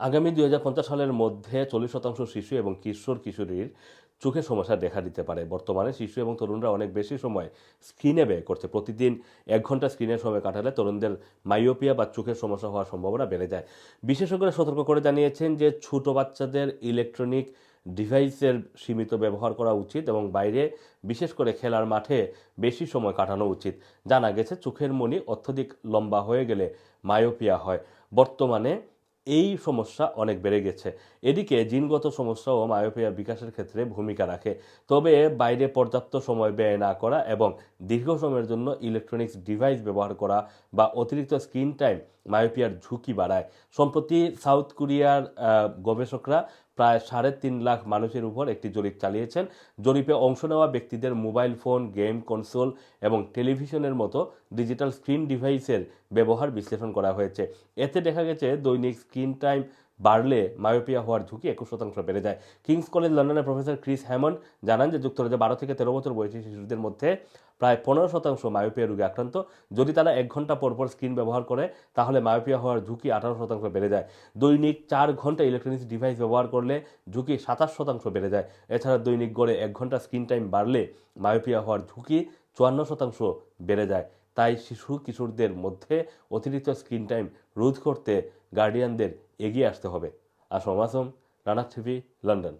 আগামী দু হাজার পঞ্চাশ সালের মধ্যে চল্লিশ শতাংশ শিশু এবং কিশোর কিশোরীর চোখের সমস্যা দেখা দিতে পারে। বর্তমানে শিশু এবং তরুণরা অনেক বেশি সময় স্ক্রিনে ব্যয় করছে। প্রতিদিন এক ঘণ্টা স্ক্রিনের সময় কাটালে তরুণদের মাইওপিয়া বা চোখের সমস্যা হওয়ার সম্ভাবনা বেড়ে যায়। বিশেষজ্ঞরা সতর্ক করে জানিয়েছেন যে, ছোট বাচ্চাদের ইলেকট্রনিক ডিভাইসের সীমিত ব্যবহার করা উচিত এবং বাইরে বিশেষ করে খেলার মাঠে বেশি সময় কাটানো উচিত। জানা গেছে, চোখের মনি অত্যধিক লম্বা হয়ে গেলে মায়োপিয়া হয়। বর্তমানে এই সমস্যা অনেক বেড়ে গেছে। এদিকে জিনগত সমস্যাও মায়োপিয়া বিকাশের ক্ষেত্রে ভূমিকা রাখে। তবে বাইরে পর্যাপ্ত সময় ব্যয় না করা এবং দীর্ঘ সময়ের জন্য ইলেকট্রনিক্স ডিভাইস ব্যবহার করা বা অতিরিক্ত স্ক্রিন টাইম মায়োপিয়ার ঝুঁকি বাড়ায়। সম্প্রতি সাউথ কোরিয়ার গবেষকরা প্রায় সাড়ে তিন লাখ মানুষের উপর একটি জরিপ চালিয়েছেন। জরিপে অংশ নেওয়া ব্যক্তিদের মোবাইল ফোন, গেম কনসোল এবং টেলিভিশনের মতো ডিজিটাল স্ক্রিন ডিভাইসের ব্যবহার বিশ্লেষণ করা হয়েছে। এতে দেখা গেছে দৈনিক স্ক্রিন টাইম বাড়লে মায়োপিয়া হওয়ার ঝুঁকি একুশ শতাংশ বেড়ে যায়। কিংস কলেজ লন্ডনের প্রফেসর ক্রিস হ্যামন জানান যে যুক্তরাজ্যে বারো থেকে তেরো বছর বয়সী শিশুদের মধ্যে প্রায় পনেরো শতাংশ মায়োপিয়া রোগে আক্রান্ত। যদি তারা এক ঘণ্টা পর পর স্ক্রিন ব্যবহার করে, তাহলে মায়োপিয়া হওয়ার ঝুঁকি আঠারো শতাংশ বেড়ে যায়। দৈনিক চার ঘণ্টা ইলেকট্রনিক্স ডিভাইস ব্যবহার করলে ঝুঁকি সাতাশ শতাংশ বেড়ে যায়। এছাড়া দৈনিক গড়ে এক ঘণ্টা স্ক্রিন টাইম বাড়লে মায়োপিয়া হওয়ার ঝুঁকি চুয়ান্ন শতাংশ বেড়ে যায়। তাই শিশু কিশোরদের মধ্যে অতিরিক্ত স্ক্রিন টাইম রোধ করতে গার্ডিয়ানদের এগিয়ে আসতে হবে। Assam Assam Rana TV London.